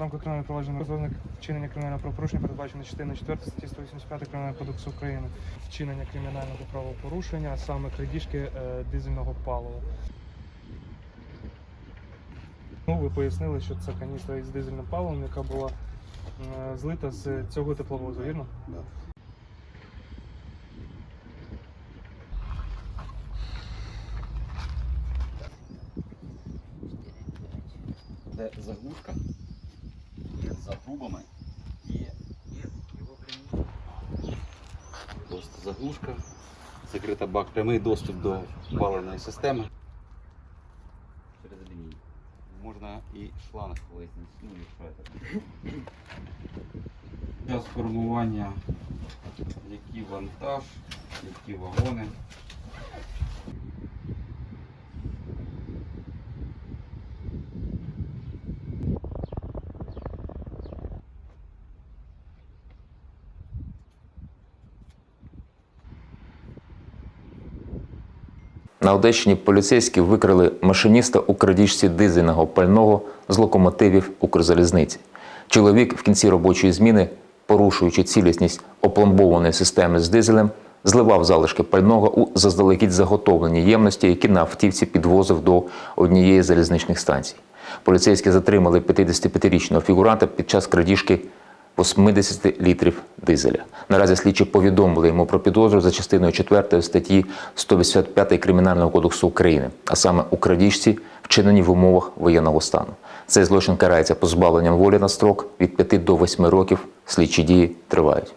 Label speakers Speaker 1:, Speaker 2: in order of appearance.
Speaker 1: в рамках кримінального провадження розробник вчинення кримінального правопорушення передбачено частиною 4 статті 185 Кримінального кодексу України. Вчинення кримінального правопорушення, а саме крадіжки е, дизельного палива. Ну, ви пояснили, що це каністра із дизельним паливом, яка була е, злита з цього тепловозу, вірно?
Speaker 2: Да. Де заглушка за трубами є. Просто заглушка, закрита бак, прямий доступ до паливної системи. Через лінію. Можна і шланг визнати, ну якщо це. Час формування, який вантаж, які вагони.
Speaker 3: На Одещині поліцейські викрили машиніста у крадіжці дизельного пального з локомотивів Укрзалізниці. Чоловік в кінці робочої зміни, порушуючи цілісність опломбованої системи з дизелем, зливав залишки пального у заздалегідь заготовлені ємності, які на автівці підвозив до однієї залізничних станцій. Поліцейські затримали 55-річного фігуранта під час крадіжки 80 літрів дизеля. Наразі слідчі повідомили йому про підозру за частиною 4 статті 185 Кримінального кодексу України, а саме у крадіжці, вчинені в умовах воєнного стану. Цей злочин карається позбавленням волі на строк від 5 до 8 років. Слідчі дії тривають.